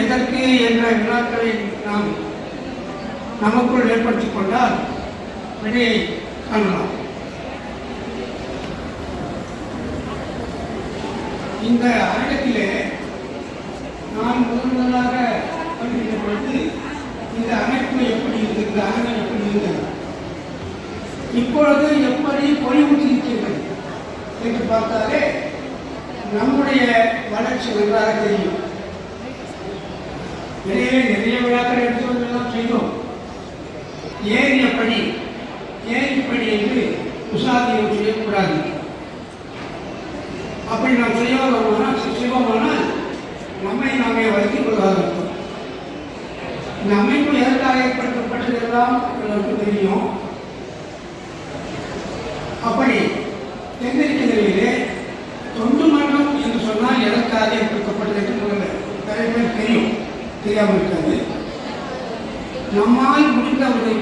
எதற்கு என்ற வினாக்களை நாம் நமக்குள் ஏற்படுத்திக் கொண்டால் விடையை காணலாம். இந்த அரங்கத்திலே நான் முதன் முதலாக வருகின்ற பொழுது இந்த அமைப்பு எப்படி இருந்தது அரங்கம் எப்படி இருந்தது? இப்பொழுது எப்படி பொலிவுற்றிருக்கின்றது என்று பார்த்தாலே நம்முடைய வளர்ச்சி நன்றாக தெரியும். இடையிலே நிறைய விழாக்கள் எடுத்து செய்தோம். ஏன் எப்படி பணி இப்படி என்று உசாதியம் செய்யக்கூடாது அப்படி நாம் செய்வோமானால் செய்வோமானால் நம்மை நாமே வருத்திக் கொள்வதாக இருக்கும் இந்த அமைப்பு எதற்காக ஏற்படுத்தப்பட்டதெல்லாம் உங்களுக்கு தெரியும் அப்படி தெரிந்திருக்கிற நிலையிலே தொண்டு மன்றம் என்று சொன்னால் எதற்காக ஏற்படுத்தப்பட்டது என்று முதல்ல நிறைய பேர் தெரியும் தெரியாமல் இருக்காது. நம்மால் முடிந்த உதவி